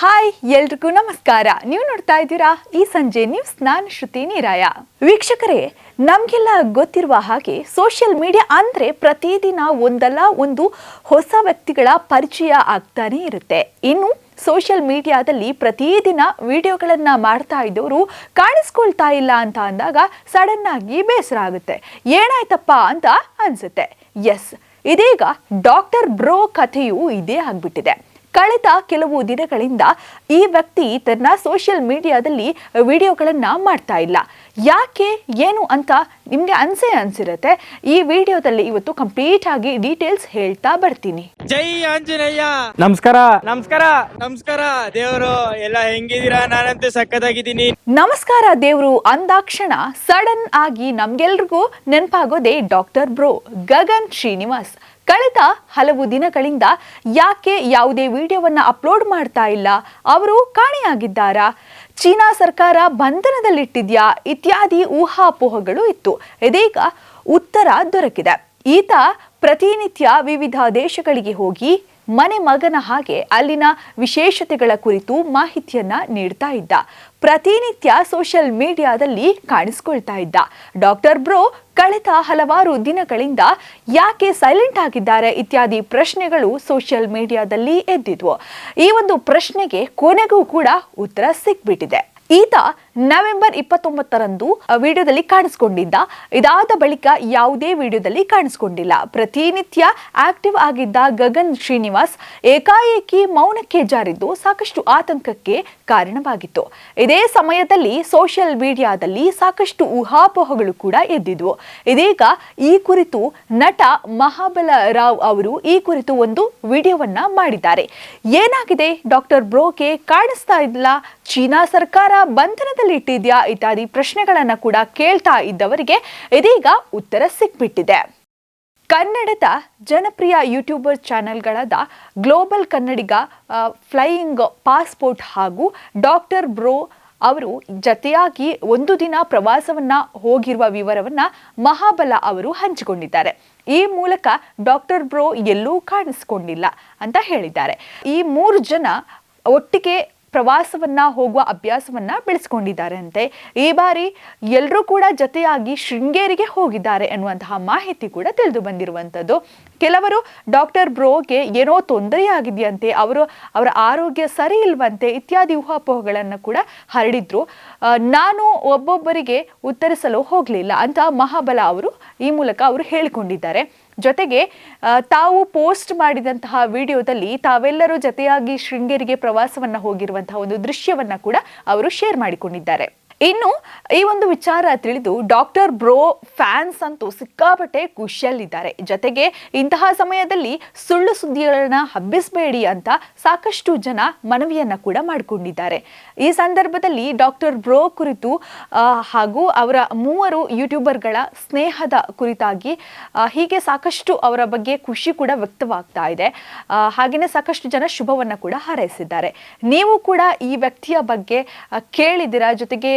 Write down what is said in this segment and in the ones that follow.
Hi, ಎಲ್ರಿಗೂ ನಮಸ್ಕಾರ. ನೀವು ನೋಡ್ತಾ ಇದ್ದೀರಾ ಈ ಸಂಜೆ ನ್ಯೂಸ್ ನಾನು ಶ್ರುತಿ ನೀರಾಯ. ವೀಕ್ಷಕರೇ, ನಮಗೆಲ್ಲ ಗೊತ್ತಿರುವ ಹಾಗೆ ಸೋಷಿಯಲ್ ಮೀಡಿಯಾ ಅಂದರೆ ಪ್ರತಿದಿನ ಒಂದಲ್ಲ ಒಂದು ಹೊಸ ವ್ಯಕ್ತಿಗಳ ಪರಿಚಯ ಆಗ್ತಾನೆ ಇರುತ್ತೆ. ಇನ್ನು ಸೋಷಿಯಲ್ ಮೀಡಿಯಾದಲ್ಲಿ ಪ್ರತಿದಿನ ವಿಡಿಯೋಗಳನ್ನು ಮಾಡ್ತಾ ಇದ್ದವರು ಕಾಣಿಸ್ಕೊಳ್ತಾ ಇಲ್ಲ ಅಂತ ಅಂದಾಗ ಸಡನ್ ಆಗಿ ಬೇಸರ ಆಗುತ್ತೆ. ಏನಾಯ್ತಪ್ಪ ಅಂತ ಅನ್ಸುತ್ತೆ. ಎಸ್, ಇದೀಗ ಡಾಕ್ಟರ್ ಬ್ರೋ ಕಥೆಯು ಇದೇ ಆಗ್ಬಿಟ್ಟಿದೆ. ಕಳೆದ ಕೆಲವು ದಿನಗಳಿಂದ ಈ ವ್ಯಕ್ತಿ ತನ್ನ ಸೋಷಿಯಲ್ ಮೀಡಿಯಾದಲ್ಲಿ ವಿಡಿಯೋಗಳನ್ನು ಮಾಡ್ತಾ ಇಲ್ಲ. ಯಾಕೆ, ಏನು ಅಂತ ನಿಮಗೆ ಅನ್ಸೇ ಅನಿಸಿರುತ್ತೆ. ಈ ವಿಡಿಯೋದಲ್ಲಿ ಇವತ್ತು ಕಂಪ್ಲೀಟ್ ಆಗಿ ಡೀಟೇಲ್ಸ್ ಹೇಳ್ತಾ ಬರ್ತೀನಿ. ಜೈ ಆಂಜನೇಯ. ನಮಸ್ಕಾರ. ನಮಸ್ಕಾರ. ನಮಸ್ಕಾರ ದೇವರು ಎಲ್ಲ ಹೆಂಗಿದ್ದೀರಾ? ನಾನಂತೂ ಸಕ್ಕತ್ತಾಗಿದ್ದೀನಿ ನಮಸ್ಕಾರ ದೇವರು. ಅಂದಾಕ್ಷಣ ಸಡನ್ ಆಗಿ ನಮ್ಗೆಲ್ರಿಗೂ ನೆನಪಾಗೋದೇ ಡಾಕ್ಟರ್ ಬ್ರೋ ಗಗನ್ ಶ್ರೀನಿವಾಸ್. ಕಳೆದ ಹಲವು ದಿನಗಳಿಂದ ಯಾಕೆ ಯಾವುದೇ ವಿಡಿಯೋವನ್ನ ಅಪ್ಲೋಡ್ ಮಾಡ್ತಾ ಇಲ್ಲ? ಅವರು ಕಾಣೆಯಾಗಿದ್ದಾರಾ? ಚೀನಾ ಸರ್ಕಾರ ಬಂಧನದಲ್ಲಿಟ್ಟಿದ್ಯಾ? ಇತ್ಯಾದಿ ಊಹಾಪೋಹಗಳು ಇತ್ತು. ಇದೀಗ ಉತ್ತರ ದೊರಕಿದೆ. ಈತ ಪ್ರತಿನಿತ್ಯ ವಿವಿಧ ದೇಶಗಳಿಗೆ ಹೋಗಿ ಮನೆ ಮಗನ ಹಾಗೆ ಅಲ್ಲಿನ ವಿಶೇಷತೆಗಳ ಕುರಿತು ಮಾಹಿತಿಯನ್ನ ನೀಡ್ತಾ ಇದ್ದ. ಪ್ರತಿನಿತ್ಯ ಸೋಷಿಯಲ್ ಮೀಡಿಯಾದಲ್ಲಿ ಕಾಣಿಸ್ಕೊಳ್ತಾ ಇದ್ದ. ಡಾಕ್ಟರ್ ಬ್ರೋ, ಕಳೆದ ಹಲವಾರು ದಿನಗಳಿಂದ ಯಾಕೆ ಸೈಲೆಂಟ್ ಆಗಿದ್ದಾರೆ ಇತ್ಯಾದಿ ಪ್ರಶ್ನೆಗಳು ಸೋಷಿಯಲ್ ಮೀಡಿಯಾದಲ್ಲಿ ಎದ್ದಿದ್ವು. ಈ ಒಂದು ಪ್ರಶ್ನೆಗೆ ಕೊನೆಗೂ ಕೂಡ ಉತ್ತರ ಸಿಕ್ಬಿಟ್ಟಿದೆ. ಈತ ನವೆಂಬರ್ ಇಪ್ಪತ್ತೊಂಬತ್ತರಂದು ವಿಡಿಯೋದಲ್ಲಿ ಕಾಣಿಸ್ಕೊಂಡಿದ್ದ. ಇದಾದ ಬಳಿಕ ಯಾವುದೇ ವಿಡಿಯೋದಲ್ಲಿ ಕಾಣಿಸ್ಕೊಂಡಿಲ್ಲ. ಪ್ರತಿನಿತ್ಯ ಆಕ್ಟಿವ್ ಆಗಿದ್ದ ಗಗನ್ ಶ್ರೀನಿವಾಸ್ ಏಕಾಏಕಿ ಮೌನಕ್ಕೆ ಜಾರಿದ್ದು ಸಾಕಷ್ಟು ಆತಂಕಕ್ಕೆ ಕಾರಣವಾಗಿತ್ತು. ಇದೇ ಸಮಯದಲ್ಲಿ ಸೋಷಿಯಲ್ ಮೀಡಿಯಾದಲ್ಲಿ ಸಾಕಷ್ಟು ಊಹಾಪೋಹಗಳು ಕೂಡ ಎದ್ದಿದ್ವು. ಇದೀಗ ಈ ಕುರಿತು ನಟ ಮಹಾಬಲ ರಾವ್ ಅವರು ಈ ಕುರಿತು ಒಂದು ವಿಡಿಯೋವನ್ನ ಮಾಡಿದ್ದಾರೆ. ಏನಾಗಿದೆ? ಡಾಕ್ಟರ್ ಬ್ರೋಕೆ ಕಾಣಿಸ್ತಾ ಇಲ್ಲ ಚೀನಾ ಸರ್ಕಾರ ಬಂಧನದಲ್ಲಿ ಇಟ್ಟಿದ್ಯಾ ಇತ್ಯಾದಿ ಪ್ರಶ್ನೆಗಳನ್ನ ಕೂಡ ಕೇಳ್ತಾ ಇದ್ದವರಿಗೆ ಇದೀಗ ಉತ್ತರ ಸಿಕ್ಬಿಟ್ಟಿದೆ. ಕನ್ನಡದ ಜನಪ್ರಿಯ ಯೂಟ್ಯೂಬರ್ ಚಾನೆಲ್ಗಳಾದ ಗ್ಲೋಬಲ್ ಕನ್ನಡಿಗ ಫ್ಲೈಯಿಂಗ್ ಪಾಸ್ಪೋರ್ಟ್ ಹಾಗೂ ಡಾಕ್ಟರ್ ಬ್ರೋ ಅವರು ಜತೆಯಾಗಿ ಒಂದು ದಿನ ಪ್ರವಾಸವನ್ನ ಹೋಗಿರುವ ವಿವರವನ್ನ ಮಹಾಬಲ ಅವರು ಹಂಚಿಕೊಂಡಿದ್ದಾರೆ. ಈ ಮೂಲಕ ಡಾಕ್ಟರ್ ಬ್ರೋ ಎಲ್ಲೂ ಕಾಣಿಸಿಕೊಂಡಿಲ್ಲ ಅಂತ ಹೇಳಿದ್ದಾರೆ. ಈ ಮೂರು ಜನ ಒಟ್ಟಿಗೆ ಪ್ರವಾಸವನ್ನ ಹೋಗುವ ಅಭ್ಯಾಸವನ್ನ ಬೆಳೆಸ್ಕೊಂಡಿದ್ದಾರೆ ಅಂತೆ ಈ ಬಾರಿ ಎಲ್ಲರೂ ಕೂಡ ಜೊತೆಯಾಗಿ ಶೃಂಗೇರಿಗೆ ಹೋಗಿದ್ದಾರೆ ಎನ್ನುವಂತಹ ಮಾಹಿತಿ ಕೂಡ ತಿಳಿದು ಬಂದಿರುವಂಥದ್ದು ಕೆಲವರು ಡಾಕ್ಟರ್ ಬ್ರೋಗೆ ಏನೋ ತೊಂದರೆಯಾಗಿದೆಯಂತೆ, ಅವರು ಅವರ ಆರೋಗ್ಯ ಸರಿ ಇಲ್ವಂತೆ ಇತ್ಯಾದಿ ಊಹಾಪೋಹಗಳನ್ನು ಕೂಡ ಹರಡಿದ್ರು. ನಾನು ಒಬ್ಬೊಬ್ಬರಿಗೆ ಉತ್ತರಿಸಲು ಹೋಗಲಿಲ್ಲ ಅಂತ ಮಹಾಬಲ ಅವರು ಈ ಮೂಲಕ ಅವರು ಹೇಳಿಕೊಂಡಿದ್ದಾರೆ. ಜೊತೆಗೆ ತಾವು ಪೋಸ್ಟ್ ಮಾಡಿದಂತಹ ವಿಡಿಯೋದಲ್ಲಿ ತಾವೆಲ್ಲರೂ ಜತೆಯಾಗಿ ಶೃಂಗೇರಿಗೆ ಪ್ರವಾಸವನ್ನು ಹೋಗಿರುವಂತಹ ಒಂದು ದೃಶ್ಯವನ್ನ ಕೂಡ ಅವರು ಶೇರ್ ಮಾಡಿಕೊಂಡಿದ್ದಾರೆ. ಇನ್ನು ಈ ಒಂದು ವಿಚಾರ ತಿಳಿದು ಡಾಕ್ಟರ್ ಬ್ರೋ ಫ್ಯಾನ್ಸ್ ಅಂತೂ ಸಿಕ್ಕಾಪಟ್ಟೆ ಖುಷಿಯಲ್ಲಿದ್ದಾರೆ. ಜೊತೆಗೆ ಇಂತಹ ಸಮಯದಲ್ಲಿ ಸುಳ್ಳು ಸುದ್ದಿಗಳನ್ನ ಹಬ್ಬಿಸಬೇಡಿ ಅಂತ ಸಾಕಷ್ಟು ಜನ ಮನವಿಯನ್ನ ಕೂಡ ಮಾಡಿಕೊಂಡಿದ್ದಾರೆ. ಈ ಸಂದರ್ಭದಲ್ಲಿ ಡಾಕ್ಟರ್ ಬ್ರೋ ಕುರಿತು ಹಾಗೂ ಅವರ ಮೂವರು ಯೂಟ್ಯೂಬರ್ಗಳ ಸ್ನೇಹದ ಕುರಿತಾಗಿ ಹೀಗೆ ಸಾಕಷ್ಟು ಅವರ ಬಗ್ಗೆ ಖುಷಿ ಕೂಡ ವ್ಯಕ್ತವಾಗ್ತಾ ಇದೆ. ಹಾಗೆಯೇ ಸಾಕಷ್ಟು ಜನ ಶುಭವನ್ನು ಕೂಡ ಹಾರೈಸಿದ್ದಾರೆ. ನೀವು ಕೂಡ ಈ ವ್ಯಕ್ತಿಯ ಬಗ್ಗೆ ಕೇಳಿದಿರ ಜೊತೆಗೆ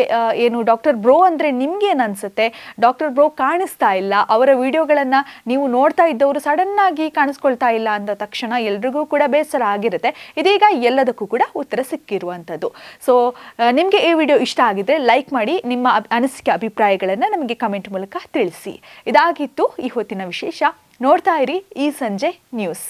ಏನು ಡಾಕ್ಟರ್ ಬ್ರೋ ಅಂದರೆ ನಿಮ್ಗೆ ಏನು ಅನ್ಸುತ್ತೆ? ಡಾಕ್ಟರ್ ಬ್ರೋ ಕಾಣಿಸ್ತಾ ಇಲ್ಲ, ಅವರ ವಿಡಿಯೋಗಳನ್ನು ನೀವು ನೋಡ್ತಾ ಇದ್ದವರು ಸಡನ್ ಆಗಿ ಕಾಣಿಸ್ಕೊಳ್ತಾ ಇಲ್ಲ ಅಂದ ತಕ್ಷಣ ಎಲ್ರಿಗೂ ಕೂಡ ಬೇಸರ ಆಗಿರುತ್ತೆ. ಇದೀಗ ಎಲ್ಲದಕ್ಕೂ ಕೂಡ ಉತ್ತರ ಸಿಕ್ಕಿರುವಂಥದ್ದು. ಸೊ ನಿಮಗೆ ಈ ವಿಡಿಯೋ ಇಷ್ಟ ಆಗಿದ್ರೆ ಲೈಕ್ ಮಾಡಿ, ನಿಮ್ಮ ಅನಿಸಿಕೆ ಅಭಿಪ್ರಾಯಗಳನ್ನು ನಮಗೆ ಕಮೆಂಟ್ ಮೂಲಕ ತಿಳಿಸಿ. ಇದಾಗಿತ್ತು ಈ ಹೊತ್ತಿನ ವಿಶೇಷ. ನೋಡ್ತಾ ಇರಿ ಈ ಸಂಜೆ ನ್ಯೂಸ್